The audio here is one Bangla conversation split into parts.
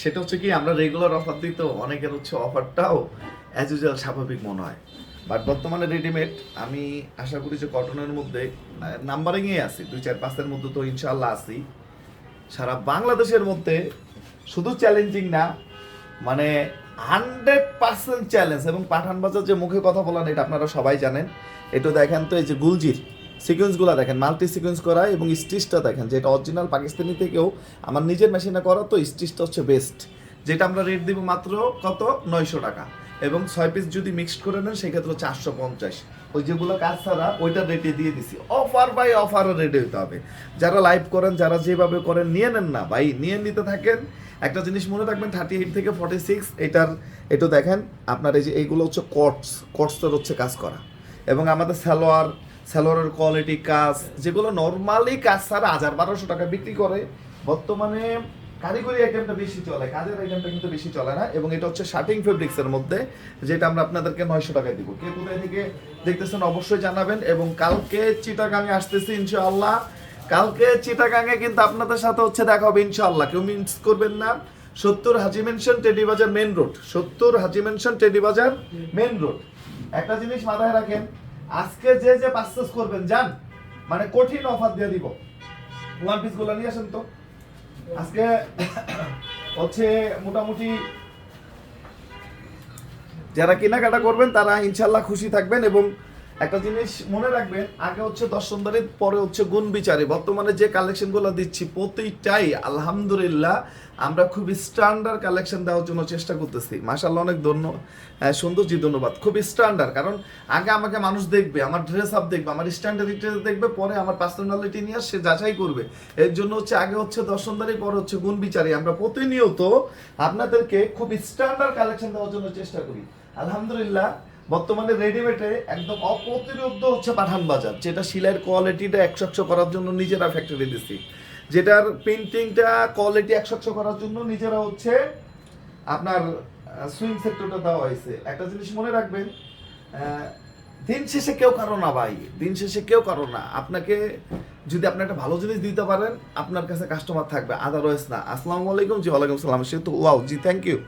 সেটা হচ্ছে কি, আমরা রেগুলার অফার দিই তো, অনেকের হচ্ছে অফারটাও অ্যাজ ইউজুয়াল স্বাভাবিক মনে হয়। বাট বর্তমানে রেডিমেড আমি আশা করি যে কটনের মধ্যে নাম্বারিংয়ে আছি, দুই চার পাঁচের মধ্যে তো ইনশাল্লাহ আছি। সারা বাংলাদেশের মধ্যে শুধু চ্যালেঞ্জিং না মানে হান্ড্রেড পার্সেন্ট চ্যালেঞ্জ এবং পাঠান বাজার যে মুখে কথা বলেন, এটা আপনারা সবাই জানেন। এটা দেখেন তো এই যে গুলজির সিকোয়েন্সগুলো দেখেন মাল্টি সিকোয়েন্স করা এবং স্টিচটা দেখেন, যেটা অরিজিনাল পাকিস্তানি থেকেও আমার নিজের মেশিনে করা, তো স্টিচটা হচ্ছে বেস্ট যেটা আমরা রেট দিব মাত্র কত? নয়শো টাকা। এবং ছয় পিস যদি মিক্সড করে নেন, সেক্ষেত্রে চারশো পঞ্চাশ। ওই যেগুলো কাজ ছাড়া, ওইটা রেটে দিয়ে দিছি। অফার বাই অফার রেটে হতে হবে। যারা লাইভ করেন, যারা যেভাবে করেন, নিয়ে নেন না ভাই, নিয়ে নিতে থাকেন। একটা জিনিস মনে রাখবেন থার্টি এইট থেকে ফর্টি সিক্স এটার একটু দেখেন, আপনার এই যে এইগুলো হচ্ছে কটস কটসের হচ্ছে কাজ করা। এবং আমাদের সালোয়ার সালোয়ারের কোয়ালিটি কাজ, যেগুলো নর্মালি কাজ ছাড়া হাজার বারোশো টাকা বিক্রি করে, বর্তমানে কারিগরি আইটেমটা বেশি চলে, কাজের আইটেমটা কিন্তু বেশি চলে না, এবং এটা হচ্ছে শার্টিং ফেব্রিক্স এর মধ্যে, যেটা আমরা আপনাদেরকে নয়শো টাকায় দিব। কে কোথায় থেকে দেখতেছেন অবশ্যই জানাবেন, এবং কালকে চিটাগাঙে আসতেছি ইনশাআল্লাহ। কালকে চিটাগাঙে কিন্তু আপনাদের সাথে হচ্ছে দেখা হবে ইনশাআল্লাহ, কেউ মিস করবেন না। সত্তর Haji mansion Tedi Bazar main road সত্তর Haji mansion Tedi Bazar main road একটা জিনিস মাথায় রাখেন আজকে যে যে পাসেস করবেন, যান। মানে কঠিন অফার দিয়ে দিব। ওয়ান পিসগুলো নিয়ে আসেন তো। আজকে হচ্ছে মোটামুটি যারা কেনাকাটা করবেন, তারা ইনশাল্লাহ খুশি থাকবেন এবং একটা জিনিস মনে রাখবেন, আগে হচ্ছে দর্শনদারি পরে হচ্ছে গুণ বিচারে। বর্তমানে যে কালেকশনগুলো দিচ্ছি, প্রতিটাই আলহামদুলিল্লাহ আমরা খুব স্ট্যান্ডার্ড কালেকশন দেওয়ার জন্য চেষ্টা করতেছি। মাশাল্লাহ অনেক ধন্য সুন্দর জি ধন্যবাদ। খুব স্ট্যান্ডার্ড কারণ আগে আমাকে মানুষ দেখবে, আমার ড্রেস আপ দেখবে, আমার স্ট্যান্ডার্ডিটি দেখবে, পরে আমার পার্সোনালিটি নিয়ে সে যাচাই করবে। এর জন্য হচ্ছে আগে হচ্ছে দর্শনদারি পরে হচ্ছে গুণ বিচারে। আমরা প্রতিনিয়ত আপনাদেরকে খুব স্ট্যান্ডার্ড কালেকশন দেওয়ার জন্য চেষ্টা করি। আলহামদুলিল্লাহ বর্তমানে রেডিমেডে একদম অপ্রতিরোধ হচ্ছে পাঠান বাজার, যেটা সিলাইয়ের কোয়ালিটিটা একশো একশো করার জন্য নিজেরা ফ্যাক্টরি দিচ্ছি যেটার পেন্টিংটা কোয়ালিটি একশো একশো করার জন্য নিজেরা হচ্ছে আপনার সুইং সেক্টরটা দেওয়া হয়েছে। একটা জিনিস মনে রাখবেন দিন শেষে কেউ কারও না ভাই, দিন শেষে কেউ কারও না। আপনাকে যদি আপনি একটা ভালো জিনিস দিতে পারেন, আপনার কাছে কাস্টমার থাকবে আদারওয়াইজ না। আসসালামু আলাইকুম জি, ওয়ালাইকুম সালাম, সে তো ওয়াও জি থ্যাংক ইউ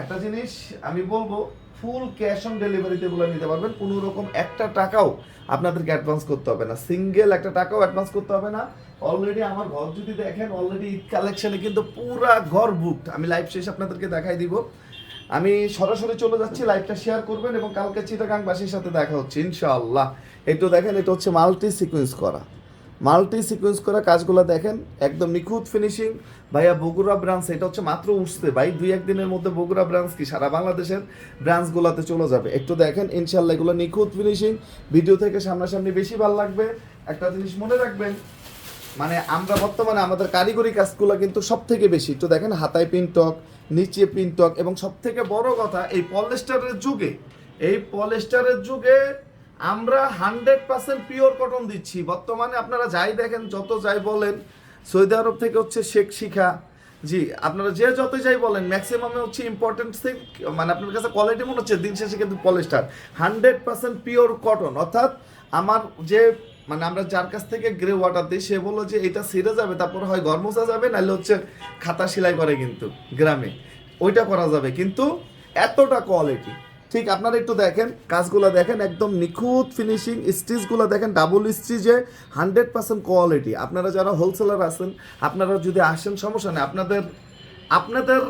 একটা জিনিস আমি বলব ফুল ক্যাশ অন ডেলিভারিতে এগুলো নিতে পারবেন। কোনো রকম একটা টাকাও আপনাদেরকে অ্যাডভান্স করতে হবে না। সিঙ্গেল একটা টাকাও অ্যাডভান্স করতে হবে না। অলরেডি আমার ঘর যদি দেখেন অলরেডি ঈদ কালেকশনে কিন্তু পুরা ঘর বুকড আমি লাইভ শেষ আপনাদেরকে দেখাই দিব। আমি সরাসরি চলে যাচ্ছি লাইভটা শেয়ার করবেন এবং কালকে চিটাগাংবাসীর সাথে দেখা হচ্ছে, ইনশাআল্লাহ। একটু দেখেন, এটা হচ্ছে মাল্টি সিকোয়েন্স করা। মাল্টি সিকোয়েন্স করা কাজগুলো দেখেন, একদম নিখুঁত ফিনিশিং ভাইয়া, বগুড়া ব্রাঞ্চ এটা হচ্ছে মাত্র উঠছে। ভাই, দুই একদিনের মধ্যে বগুড়া ব্রাঞ্চ কি সারা বাংলাদেশের ব্রাঞ্চগুলোতে চলে যাবে? একটু দেখেন ইনশাল্লাহ এগুলো নিখুঁত ফিনিশিং ভিডিও থেকে সামনাসামনি বেশি ভালো লাগবে। একটা জিনিস মনে রাখবেন মানে আমরা বর্তমানে আমাদের কারিগরি কাজগুলো কিন্তু সব থেকে বেশি। একটু দেখেন, হাতায় পিনটক নিচে পিনটক এবং সব থেকে বড় কথা, এই পলেস্টারের যুগে, এই পলেস্টারের যুগে আমরা হান্ড্রেড পার্সেন্ট পিওর কটন দিচ্ছি। বর্তমানে আপনারা যাই দেখেন, যত যাই বলেন, সৌদি আরব থেকে হচ্ছে শেখ শিখা। জি, আপনারা যে যত যাই বলেন ম্যাক্সিমামে হচ্ছে ইম্পর্টেন্ট থিং মানে আপনার কাছে কোয়ালিটি মনে হচ্ছে, দিন শেষে কিন্তু polyester hundred percent pure cotton, অর্থাৎ আমার যে মানে আমরা যার কাছ থেকে গ্রে ওয়াটার দিই, সে বলল যে এটা ছিঁড়ে যাবে, তারপর হয় ঘর মোছা যাবে, নাহলে হচ্ছে খাতা সেলাই করে কিন্তু, গ্রামে। ওইটা করা যাবে, কিন্তু এতটা কোয়ালিটি ঠিক আপনারা একটু দেখেন, কাজগুলো দেখেন, একদম নিখুঁত ফিনিশিং স্টিচগুলো দেখেন ডাবল স্টিচে হান্ড্রেড পার্সেন্ট কোয়ালিটি আপনারা যারা হোলসেলার আছেন, আপনারা যদি আসেন, সমস্যা নেই। আপনাদের আপনাদের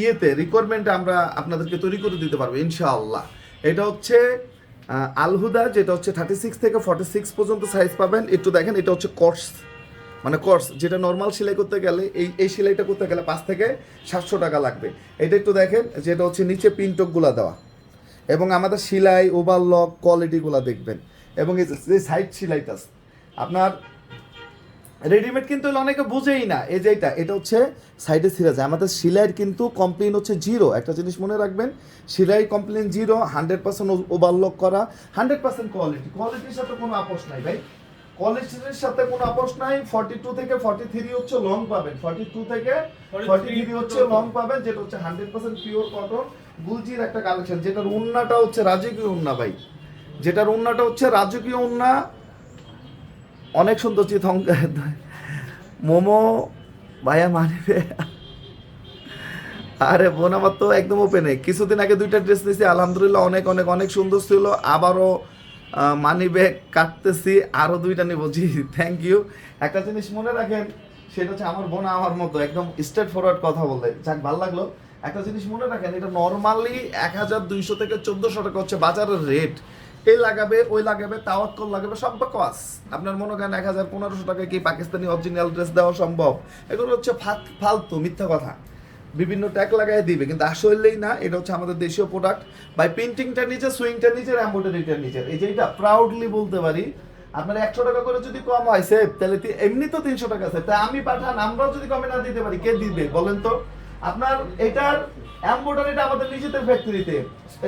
ইয়েতে রিকোয়ারমেন্টে আমরা আপনাদেরকে তৈরি করে দিতে পারব, ইনশাআল্লাহ। এটা হচ্ছে আলহুদা, যেটা হচ্ছে থার্টি সিক্স থেকে ফর্টি সিক্স পর্যন্ত সাইজ পাবেন। একটু দেখেন, এটা হচ্ছে কর্স মানে কর্স যেটা নর্মাল সেলাই করতে গেলে, এই এই সেলাইটা করতে গেলে পাঁচ থেকে সাতশো টাকা লাগবে। এটা একটু দেখেন, যেটা হচ্ছে নিচে পিনটকগুলো দেওয়া। এবং আমাদের সেলাই ওভারলক কোয়ালিটিগুলো দেখবেন। এবং এই যে- সাইড সেলাইটা আপনার রেডিমেড কিন্তু অনেকে বুঝেই না এই যে এটা এটা হচ্ছে সাইডে ছিঁড়ে যায় আমাদের সেলাইয়ের কিন্তু কমপ্লেন হচ্ছে জিরো একটা জিনিস মনে রাখবেন সেলাই complain zero hundred percent overlock করা হান্ড্রেড পার্সেন্ট কোয়ালিটি কোয়ালিটির সাথে কোনো আপোষ নাই ভাই। কোয়ালিটির সাথে কোনো আপোষ নাই। ফর্টি টু থেকে ফর্টি থ্রি হচ্ছে লং পাবেন। ফর্টি টু থেকে ফর্টি থ্রি হচ্ছে লং পাবেন যেটা হচ্ছে হান্ড্রেড পার্সেন্ট পিওর কটন গুলজির একটা কালেকশন, যেটার উন্নাটা হচ্ছে রাজকীয় উন্না ভাই। যেটার উন্নাটা হচ্ছে রাজকীয় উন্না অনেক সুন্দর চিত মোমো, ভাইয়া মানিবে আরে বোন আমার তো একদম ওপেনে কিছুদিন আগে দুইটা ড্রেস নিয়েছি আলহামদুলিল্লাহ অনেক অনেক অনেক সুন্দর ছিল। আবারও মানি ব্যাগ কাটতেছি, আরও দুইটা নিব। জি থ্যাংক ইউ একটা জিনিস মনে রাখেন, সেটা হচ্ছে আমার বোন আমার মতো, একদম স্ট্রেট ফরওয়ার্ড কথা বলে। যাক, ভালো লাগল। একটা জিনিস মনে রাখেন, এটা নর্মালি এক হাজার দুইশো থেকে চোদ্দোশো টাকা হচ্ছে বাজারের রেট এই লাগাবে, ওই লাগাবে, তাওয়াক্কল লাগাবে, সব কস আপনার মনে করেন এক হাজার পনেরোশো টাকায় কি পাকিস্তানি অরিজিনাল ড্রেস দেওয়া সম্ভব? এগুলো হচ্ছে ফালতু, মিথ্যা কথা। বিভিন্ন ট্যাগ লাগাই দিবে, কিন্তু আসলেই না, এটা হচ্ছে আমাদের দেশীয় প্রোডাক্ট বাই প্রিন্টিংটা নিচে সুইংটা নিচের এম্ব্রয়ডারিটা নিচের এই যে এটা প্রাউডলি বলতে পারি, আপনার একশো টাকা করে যদি কম হয় সেফ তাহলে এমনি তো তিনশো টাকা সেভ তাই আমি পাঠান, আমরাও যদি কমে না দিতে পারি, কে দিবে বলেন তো? আপনার এটার এম্ব্রয়ডারিটা আমাদের নিজেদের ফ্যাক্টরিতে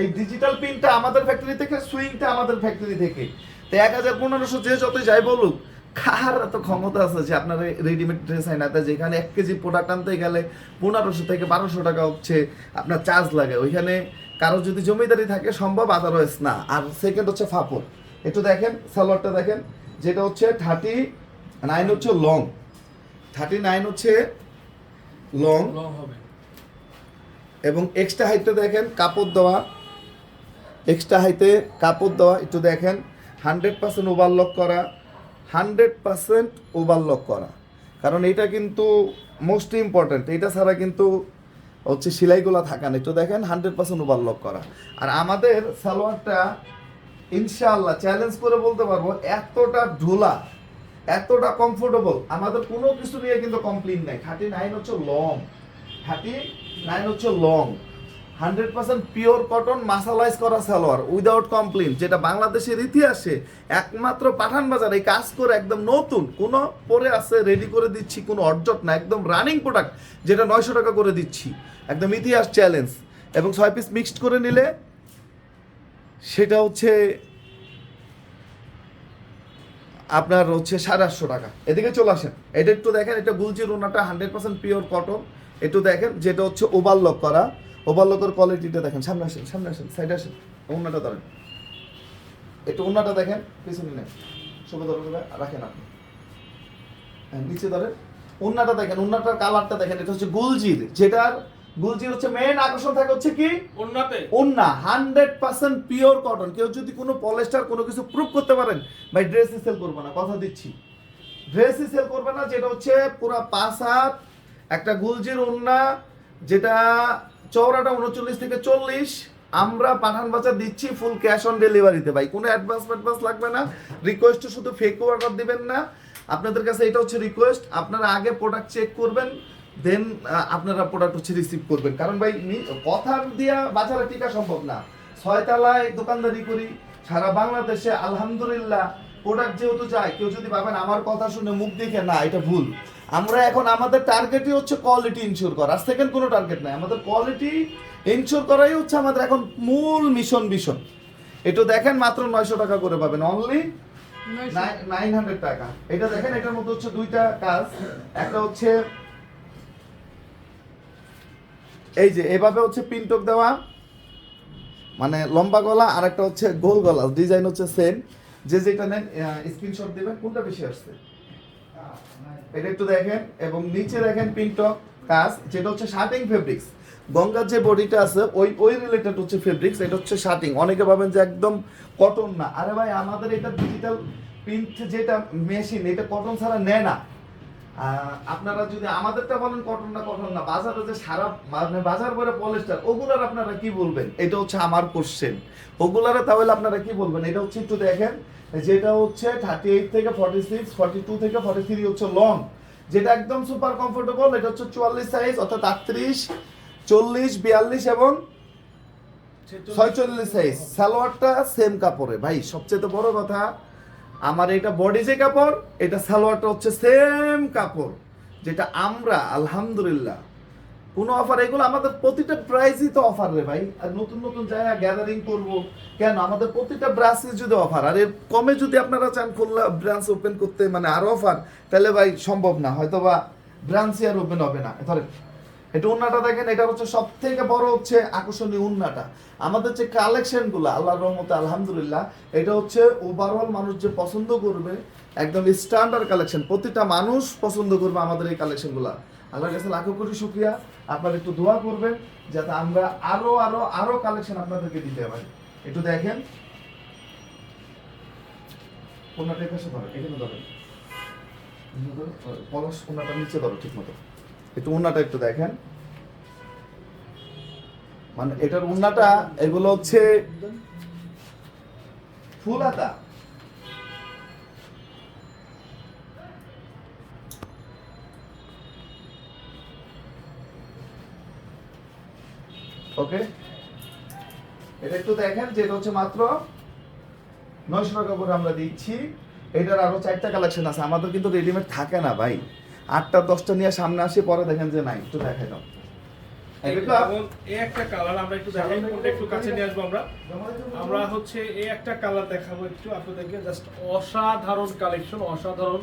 এই ডিজিটাল প্রিন্টটা আমাদের ফ্যাক্টরি থেকে সুইংটা আমাদের ফ্যাক্টরি থেকে। তো এক হাজার পনেরোশো যে যতই যাই বলুক, কার এত ক্ষমতা আছে যে আপনার রেডিমেড ড্রেস তাই যেখানে এক কেজি প্রোডাক্ট আনতে গেলে পনেরোশো থেকে বারোশো টাকা হচ্ছে আপনার চার্জ লাগে। ওইখানে কারও যদি জমিদারি থাকে, সম্ভব আদারওয়াইজ না। আর সেকেন্ড হচ্ছে ফাপড়। একটু দেখেন, সালোয়ারটা দেখেন। যেটা হচ্ছে থার্টি নাইন হচ্ছে লং থার্টি নাইন হচ্ছে লং। হবে। এবং এক্সট্রা হাইটে দেখেন কাপড় দেওয়া। এক্সট্রা হাইতে কাপড় দেওয়া একটু দেখেন। হান্ড্রেড পার্সেন্ট ওভারলক করা হান্ড্রেড পার্সেন্ট ওভারলক করা। কারণ এটা কিন্তু মোস্ট ইম্পর্ট্যান্ট এটা ছাড়া কিন্তু হচ্ছে সেলাইগুলো থাকা না। একটু দেখেন হান্ড্রেড পার্সেন্ট ওভারলক করা। আর আমাদের সালোয়ারটা ইনশাআল্লাহ চ্যালেঞ্জ করে বলতে পারব এতটা ঢোলা। এতটা কমফোর্টেবল আমাদের কোনো কিছু নিয়ে কিন্তু কমপ্লেন নাই। থার্টি নাইন হচ্ছে লং থার্টি নাইন হচ্ছে long hundred percent pure cotton mercerise করা সালোয়ার উইদাউট কমপ্লেন যেটা বাংলাদেশের ইতিহাসে একমাত্র পাঠান বাজার এই কাজ করে একদম নতুন। কোনো পরে আছে রেডি করে দিচ্ছি, কোনো অর্জট না, একদম রানিং প্রোডাক্ট যেটা নয়শো টাকা করে দিচ্ছি। একদম ইতিহাস চ্যালেঞ্জ এবং ছয় পিস মিক্সড করে নিলে, সেটা হচ্ছে আপনার হচ্ছে সাড়ে আটশো টাকা। এদিকে চলে আসেন। এটা একটু দেখেন এটা গুলজির ওনাটা হান্ড্রেড পার্সেন্ট পিওর কটন একটু দেখেন যেটা হচ্ছে ওভারলক করা। ওভারলকের কোয়ালিটিটা দেখেন সামনে আসেন সামনে আসেন সাইডে আসেন ওনাটা ধরেন। একটু ওনাটা দেখেন পিছনে নেন। শুভ রাখেন আপনি। হ্যাঁ, নিচে ধরেন। ওনাটা দেখেন ওনাটার কালারটা দেখেন এটা হচ্ছে গুলজির যেটার গুলজির হচ্ছে মেন আকর্ষণ থাকে হচ্ছে কি? ওন্নাতে ওন্না হান্ড্রেড পার্সেন্ট পিওর কটন কেউ যদি কোনো পলেস্টার কোনো কিছু প্রুভ করতে পারেন ভাই ড্রেসই সেল করবে না কথা দিচ্ছি। ড্রেসই সেল করবে না যেটা হচ্ছে পুরো পাঁচ হাত একটা গুলজির ওন্না যেটা চৌড়াটা উনচল্লিশ থেকে চল্লিশ। আমরা পাঠান বাজার দিচ্ছি ফুল ক্যাশ অন ডেলিভারিতে ভাই। কোনো অ্যাডভান্স অ্যাডভান্স লাগবে না। রিকোয়েস্ট শুধু ফেক অর্ডার দিবেন না। আপনাদের কাছে এটা হচ্ছে রিকোয়েস্ট আপনারা আগে প্রোডাক্ট চেক করবেন। দেন আপনারা প্রোডাক্ট হচ্ছে রিসিভ করবেন। কারণ ভাই কথা দিয়া বাজারে টিকা সম্ভব না। ছয়তলায় দোকানদারি করি সারা বাংলাদেশে আলহামদুলিল্লাহ প্রোডাক্ট যেহেতু যায় কেউ যদি ভাবেন আমার কথা শুনে মুখ দেখে না এটা ভুল। আমরা এখন আমাদের টার্গেটই হচ্ছে কোয়ালিটি ইনশিওর করা। আর সেকেন্ড কোনো টার্গেট নাই। আমাদের কোয়ালিটি ইনশিওর করাই হচ্ছে আমাদের এখন মূল মিশন মিশন একটু দেখেন মাত্র নয়শো টাকা করে পাবেন। অনলি নাইন হান্ড্রেড টাকা। এটা দেখেন এটার মধ্যে হচ্ছে দুইটা কাজ। একটা হচ্ছে এই যে, এভাবে হচ্ছে পিনটক দেওয়া মানে লম্বা গলা, আর একটা হচ্ছে গোল গলা ডিজাইন হচ্ছে সেম যে যেটা নেন স্ক্রিনশট দিবেন, কোনটা বেশি আসছে? এটা একটু দেখেন, এবং নিচে দেখেন পিনটক কাজ, যেটা হচ্ছে শার্টিং ফেব্রিক্স গঙ্গার যে বডিটা আছে, ওই ওই রিলেটেড হচ্ছে ফেব্রিক্স এটা হচ্ছে শার্টিং অনেকে ভাবেন যে একদম কটন না। আরে ভাই, আমাদের এটা ডিজিটাল প্রিন্ট যেটা মেশিন এটা কটন ছাড়া নেয় না। আপনারা যদি আমাদেরটা বলেন কটন না কটন না বাজারে যে সারা মানে বাজার করে পলিস্টার ওগুলার আপনারা কি বলবেন? এটা হচ্ছে আমার কোশ্চেন ওগুলারে তাহলে আপনারা কি বলবেন? এটা হচ্ছে একটু দেখেন যেটা হচ্ছে থার্টি এইট থেকে ফর্টি সিক্স ফর্টি টু থেকে ফর্টি থ্রি হচ্ছে লং যেটা একদম সুপার কমফোর্টেবল এটা হচ্ছে চুয়াল্লিশ সাইজ অর্থাৎ আটত্রিশ চল্লিশ বিয়াল্লিশ এবং ছয়চল্লিশ সাইজ সালোয়ারটা সেম কাপড়ে। ভাই সবচেয়ে বড় কথা আমার এটা বডি যে কাপড় এটা সালোয়ারটা হচ্ছে সেম কাপড়, যেটা আমরা, আলহামদুলিল্লাহ, কোনো অফার এগুলো আমাদের প্রতিটা প্রাইজই তো অফার রে ভাই। আর নতুন নতুন জায়গা গ্যাদারিং করব, কেন? আমাদের প্রতিটা ব্রাঞ্চে যদি অফার আর এর কমে যদি আপনারা চান খোলা ব্রাঞ্চ ওপেন করতে মানে আরও অফার তাহলে ভাই সম্ভব না হয়তো বা ব্রাঞ্চই আর ওপেন হবে না। ধরেন এটা উন্নাটা দেখেন, এটা হচ্ছে সব থেকে বড় হচ্ছে আকর্ষণীয় উন্নাটা। আমাদের যে কালেকশনগুলো, আল্লাহর রহমতে, আলহামদুলিল্লাহ, এটা হচ্ছে ওভারঅল মানুষ যে পছন্দ করবে, একদম স্ট্যান্ডার্ড কালেকশন প্রতিটা মানুষ পছন্দ করবে আমাদের এই কালেকশনগুলা। আল্লাহর কাছে লাখো কোটি শুক্রিয়া। আপনারা একটু দোয়া করবেন, যাতে আমরা আরও আরও আরও কালেকশন আপনাদেরকে দিতে পারি। একটু দেখেন। ওনাটা এখানে ধরো। এখানে পলস ওনাটা নিচে ধরো, ঠিক মতো। একটু ওনাটা একটু দেখেন। মানে এটার উন্নাটা, এগুলো হচ্ছে ফুল হাতা ওকে? এটা একটু দেখেন, যেটা হচ্ছে মাত্র নয়শো টাকা করে আমরা দিচ্ছি। এটার আরও চারটা কালেকশন আছে। আমাদের কিন্তু রেডিমেড থাকে না ভাই। আটটা দশটা নিয়ে সামনে আসি পরে দেখেন যে নাই একটু দেখাই দাও। এই একটা কালার আমরা একটু দেখাই কোনটা একটু কাছে নিয়ে আসব আমরা? আমরা হচ্ছে এই একটা কালার দেখাবো একটু আপনাদেরকে জাস্ট অসাধারণ কালেকশন অসাধারণ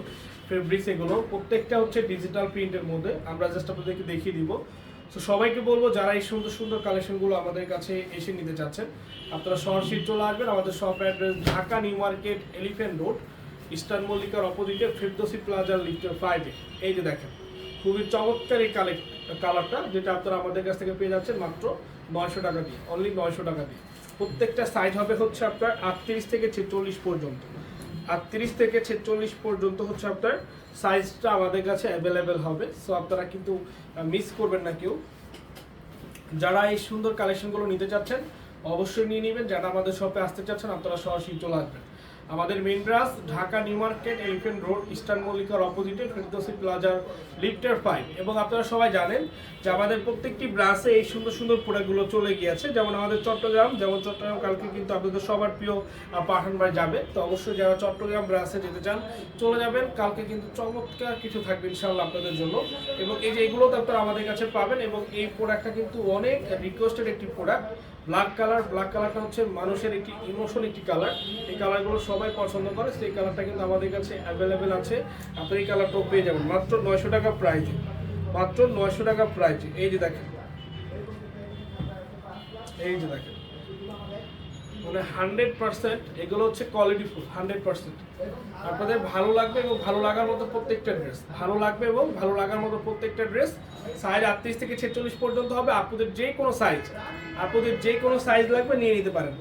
ফেব্রিক্স এগুলো। প্রত্যেকটা হচ্ছে ডিজিটাল প্রিন্টের মধ্যে। আমরা জাস্ট আপনাদেরকে দেখিয়ে দিব। তো সবাইকে বলব যারা এই সুন্দর সুন্দর কালেকশনগুলো আমাদের কাছে এসে নিতে চাচ্ছেন আপনারা সরাসরি চলে আসবেন আমাদের shop address Dhaka new market elephant road eastern মল্লিকার অপোজিটে ফিরদোসি প্লাজার লিফটের ফাইভে এই যে দেখেন, খুবই চমৎকার এই কালেক্ট কালারটা, যেটা আপনারা আমাদের কাছ থেকে পেয়ে যাচ্ছেন মাত্র নয়শো টাকা দিয়ে অনলি নয়শো টাকা দিয়ে। প্রত্যেকটা সাইজ হবে হচ্ছে আপনার আটত্রিশ থেকে ছেচল্লিশ পর্যন্ত। আটত্রিশ থেকে ছেচল্লিশ পর্যন্ত হচ্ছে আপনার সাইজটা আমাদের কাছে অ্যাভেলেবেল হবে। সো আপনারা কিন্তু মিস করবেন না কেউ। যারা এই সুন্দর কালেকশনগুলো নিতে চাচ্ছেন, অবশ্যই নিয়ে নেবেন। যারা আমাদের শপে আসতে চাচ্ছেন, আপনারা সরাসরি চলে আসবেন। আমাদের main branch Dhaka new market elephant road eastern মল্লিকার অপোজিটে ফেরদোসি প্লাজার লিফটার ফাইভ এবং আপনারা সবাই জানেন যে আমাদের প্রত্যেকটি ব্রাঞ্চে এই সুন্দর সুন্দর প্রোডাক্টগুলো চলে গিয়েছে। যেমন আমাদের চট্টগ্রাম যেমন চট্টগ্রাম কালকে কিন্তু আপনাদের সবার প্রিয় আহ, পাঠান ভাই যাবে। তো অবশ্যই যারা চট্টগ্রাম ব্রাঞ্চে যেতে চান চলে যাবেন। কালকে কিন্তু চমৎকার কিছু থাকবে ইনশাল্লাহ আপনাদের জন্য। এবং এই যে এগুলো তো আপনারা আমাদের কাছে পাবেন এবং এই প্রোডাক্টটা কিন্তু অনেক রিকোয়েস্টেড একটি প্রোডাক্ট ব্ল্যাক কালার ব্ল্যাক কালারটা হচ্ছে মানুষের একটি ইমোশন একটি কালার এই কালারগুলো সবাই পছন্দ করে, সেই কালারটা কিন্তু আমাদের কাছে অ্যাভেলেবেল আছে। আপনি এই কালারটাও পেয়ে যাবেন। মাত্র নয়শো টাকা প্রাইজে মাত্র নয়শো টাকা প্রাইজ এই যে দেখেন। এই যে দেখেন। মানে হান্ড্রেড পার্সেন্ট এগুলো হচ্ছে কোয়ালিটি ফুল হান্ড্রেড পার্সেন্ট আপনাদের ভালো লাগবে এবং ভালো লাগার মতো প্রত্যেকটা ড্রেস ভালো লাগবে এবং ভালো লাগার মতো প্রত্যেকটা ড্রেস সাইজ আটত্রিশ থেকে ছেচল্লিশ পর্যন্ত হবে। আপনাদের যে কোনো সাইজ আপনাদের যে কোনো সাইজ লাগবে নিয়ে নিতে পারেন।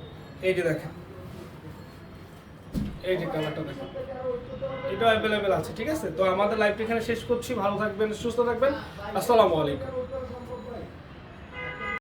এই যে দেখেন। এই যে কালারটা দেখো। এটা অ্যাভেলেবেল আছে, ঠিক আছে? তো আমাদের লাইভটা এখানে শেষ করছি। ভালো থাকবেন, সুস্থ থাকবেন। আসসালামু আলাইকুম।